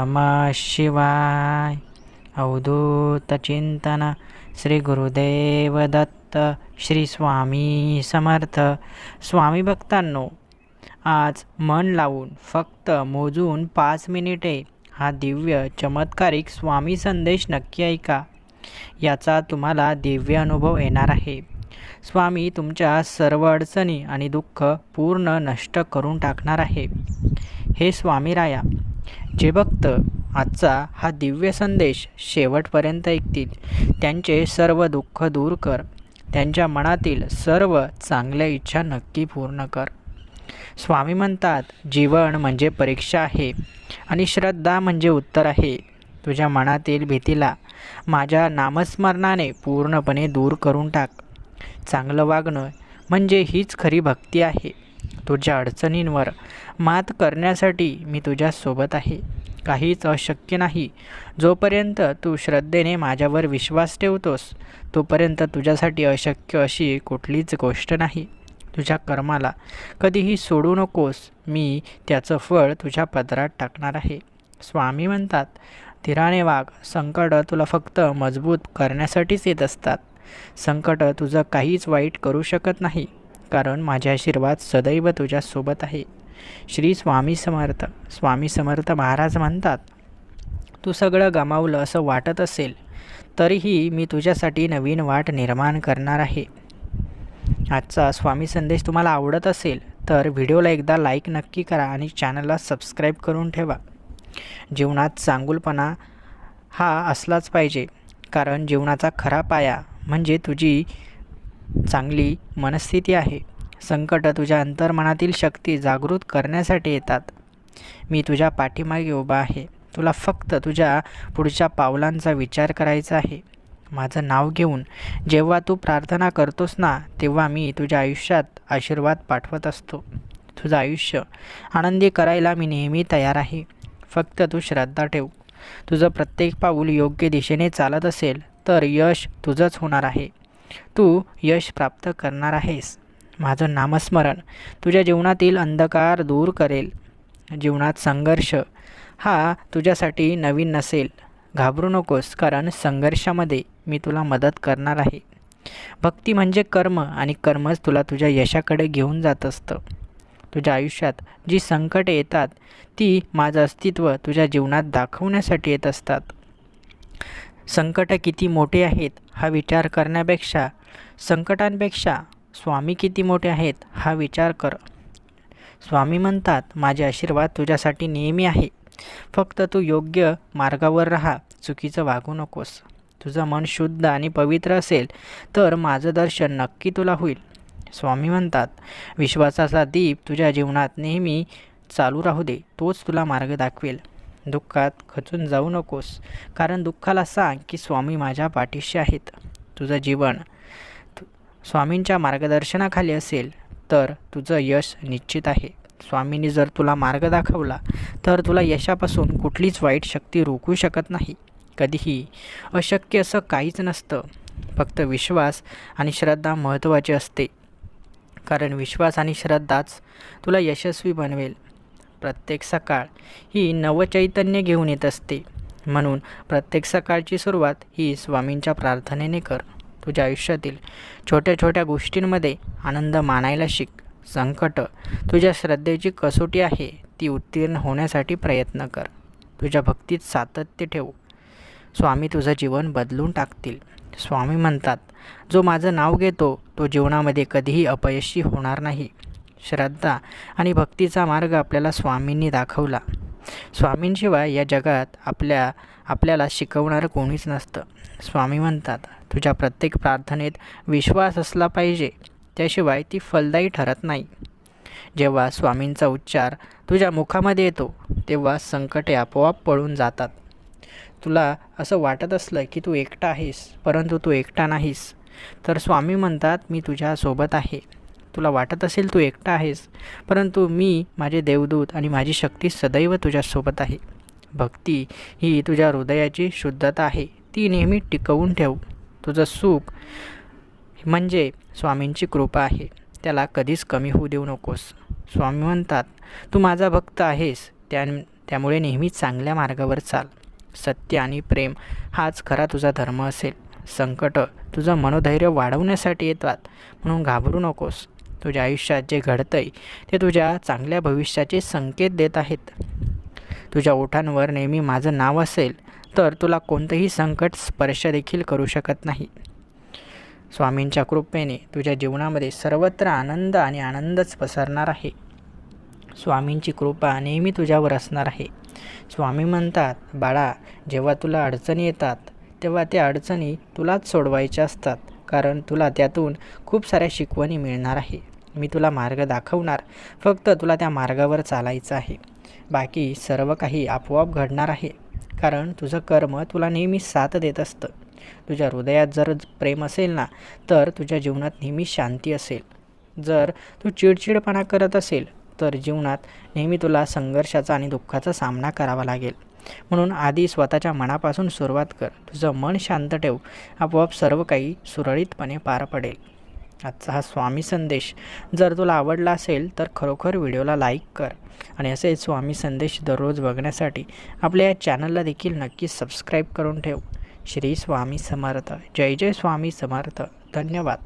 नम शिवाय। अवधूत चिंतन श्री गुरुदेव दत्त श्री स्वामी समर्थ। स्वामी भक्तांनो आज मन लावून फक्त मोजून पाच मिनिटे हा दिव्य चमत्कारिक स्वामी संदेश नक्की ऐका. याचा तुम्हाला दिव्य अनुभव येणार आहे. स्वामी तुमच्या सर्व अडचणी आणि दुःख पूर्ण नष्ट करून टाकणार आहे. हे स्वामी राया जे भक्त आजचा हा दिव्य संदेश शेवटपर्यंत ऐकतील त्यांचे सर्व दुःख दूर कर. त्यांच्या मनातील सर्व चांगल्या इच्छा नक्की पूर्ण कर. स्वामी म्हणतात जीवन म्हणजे परीक्षा आहे आणि श्रद्धा म्हणजे उत्तर आहे. तुझ्या मनातील भीतीला माझ्या नामस्मरणाने पूर्णपणे दूर करून टाक. चांगलं वागणं म्हणजे हीच खरी भक्ती आहे. तुझ्या अडचणींवर मात करण्यासाठी मी तुझ्यासोबत आहे. काहीच अशक्य नाही. जोपर्यंत तू श्रद्धेने माझ्यावर विश्वास ठेवतोस तोपर्यंत तुझ्यासाठी अशक्य अशी कुठलीच गोष्ट नाही. तुझ्या कर्माला कधीही सोडू नकोस. मी त्याचं फळ तुझ्या पदरात टाकणार आहे. स्वामी म्हणतात धीराने वाघ संकट तुला फक्त मजबूत करण्यासाठीच येत असतात. संकट तुझं काहीच वाईट करू शकत नाही. कारण माझे आशीर्वाद सदैव तुझ्यासोबत आहे. श्री स्वामी समर्थ स्वामी समर्थ महाराज म्हणतात तू सगळं गमावलं असं वाटत असेल तरीही मी तुझ्यासाठी नवीन वाट निर्माण करणार आहे. आजचा स्वामी संदेश तुम्हाला आवडत असेल तर व्हिडिओला एकदा लाईक नक्की करा आणि चॅनलला सबस्क्राईब करून ठेवा. जीवनात चांगुलपणा हा असलाच पाहिजे कारण जीवनाचा खरा पाया म्हणजे तुझी चांगली मनस्थिती आहे. संकट तुझ्या अंतर्मनातील शक्ती जागृत करण्यासाठी येतात. मी तुझ्या पाठीमागे उभा आहे. तुला फक्त तुझ्या पुढच्या पावलांचा विचार करायचा आहे. माझं नाव घेऊन जेव्हा तू प्रार्थना करतोस ना तेव्हा मी तुझ्या आयुष्यात आशीर्वाद पाठवत असतो. तुझं आयुष्य आनंदी करायला मी नेहमी तयार आहे. फक्त तू श्रद्धा ठेव. तुझं प्रत्येक पाऊल योग्य दिशेने चालत असेल तर यश तुझंच होणार आहे. तू यश प्राप्त करणार आहेस. माझं नामस्मरण तुझ्या जीवनातील अंधकार दूर करेल. जीवनात संघर्ष हा तुझ्यासाठी नवीन नसेल. घाबरू नकोस कारण संघर्षामध्ये मी तुला मदत करणार आहे. भक्ती म्हणजे कर्म आणि कर्मच तुला तुझ्या यशाकडे घेऊन जात असतं. तुझ्या आयुष्यात जी संकटे येतात ती माझं अस्तित्व तुझ्या जीवनात दाखवण्यासाठी येत असतात. संकट किती मोठे आहेत हा विचार करण्यापेक्षा संकटांपेक्षा स्वामी किती मोठे आहेत हा विचार कर. स्वामी म्हणतात माझे आशीर्वाद तुझ्यासाठी नेहमी आहे. फक्त तू योग्य मार्गावर राहा चुकीचं वागू नकोस. तुझं मन शुद्ध आणि पवित्र असेल तर माझं दर्शन नक्की तुला होईल. स्वामी म्हणतात विश्वासाचा दीप तुझ्या जीवनात नेहमी चालू राहू दे तोच तुला मार्ग दाखवेल. दुःखात खचून जाऊ नकोस. कारण दुःखाला सांग की स्वामी माझ्या पाठीशी आहेत. तुझं जीवन स्वामींच्या मार्गदर्शनाखाली असेल तर तुझं यश निश्चित आहे. स्वामींनी जर तुला मार्ग दाखवला तर तुला यशापासून कुठलीच वाईट शक्ती रोखू शकत नाही. कधीही अशक्य असं काहीच नसतं. फक्त विश्वास आणि श्रद्धा महत्त्वाची असते. कारण विश्वास आणि श्रद्धाच तुला यशस्वी बनवेल. प्रत्येक सकाळ ही नवचैतन्य घेऊन येत असते. म्हणून प्रत्येक सकाळची सुरुवात ही स्वामींच्या प्रार्थनेने कर. तुझ्या आयुष्यातील छोट्या छोट्या गोष्टींमध्ये आनंद मानायला शिक. संकट तुझ्या श्रद्धेची कसोटी आहे ती उत्तीर्ण होण्यासाठी प्रयत्न कर. तुझ्या भक्तीत सातत्य ठेव. स्वामी तुझं जीवन बदलून टाकतील. स्वामी म्हणतात जो माझं नाव घेतो तो जीवनामध्ये कधीही अपयशी होणार नाही. श्रद्धा आणि भक्तीचा मार्ग आपल्याला स्वामींनी दाखवला. स्वामींशिवाय या जगात आपल्या आपल्याला शिकवणारं कोणीच नसतं. स्वामी म्हणतात तुझ्या प्रत्येक प्रार्थनेत विश्वास असला पाहिजे. त्याशिवाय ती फलदायी ठरत नाही. जेव्हा स्वामींचा उच्चार तुझ्या मुखामध्ये येतो तेव्हा संकटे आपोआप पळून जातात. तुला असं वाटत असलं की तू एकटा आहेस परंतु तू एकटा नाहीस. तर स्वामी म्हणतात मी तुझ्यासोबत आहे. तुला वाटत असेल तू एकटा आहेस परंतु मी माझे देवदूत आणि माझी शक्ती सदैव तुझ्यासोबत आहे. भक्ती ही तुझ्या हृदयाची शुद्धता आहे. ती नेहमी टिकवून ठेव. तुझं सुख म्हणजे स्वामींची कृपा आहे. त्याला कधीच कमी होऊ देऊ नकोस. स्वामी म्हणतात तू माझा भक्त आहेस. त्या त्यामुळे नेहमी चांगल्या मार्गावर चाल. सत्य आणि प्रेम हाच खरा तुझा धर्म असेल. संकट तुझं मनोधैर्य वाढवण्यासाठी येतात. म्हणून घाबरू नकोस. तुझ्या आयुष्यात जे घडतंय ते तुझ्या चांगल्या भविष्याचे संकेत देत आहेत. तुझ्या ओठांवर नेहमी माझं नाव असेल तर तुला कोणतंही संकट स्पर्श देखील करू शकत नाही. स्वामींच्या कृपेने तुझ्या जीवनामध्ये सर्वत्र आनंद आणि आनंदच पसरणार आहे. स्वामींची कृपा नेहमी तुझ्यावर असणार आहे. स्वामी म्हणतात बाळा जेव्हा तुला अडचणी येतात तेव्हा त्या अडचणी तुलाच सोडवायच्या असतात. कारण तुला त्यातून खूप साऱ्या शिकवणी मिळणार आहे. मी तुला मार्ग दाखवणार. फक्त तुला त्या मार्गावर चालायचं आहे. बाकी सर्व काही आपोआप घडणार आहे. कारण तुझं कर्म तुला नेहमी साथ देत असतं. तुझ्या हृदयात जर प्रेम असेल ना तर तुझ्या जीवनात नेहमी शांती असेल. जर तू चिडचिडपणा करत असेल तर जीवनात नेहमी तुला संघर्षाचा आणि दुःखाचा सामना करावा लागेल. म्हणून आधी स्वतःच्या मनापासून सुरुवात कर. तुझं मन शांत ठेव. आपोआप सर्व काही सुरळीतपणे पार पडेल. आजचा हा स्वामी संदेश. जर तुला आवडला असेल तर खरोखर व्हिडिओला लाईक कर. आणि असे स्वामी संदेश दररोज बघण्यासाठी आपल्या या चॅनलला देखील नक्की सबस्क्राईब करून ठेव. श्री स्वामी समर्थ. जय जय स्वामी समर्थ. धन्यवाद.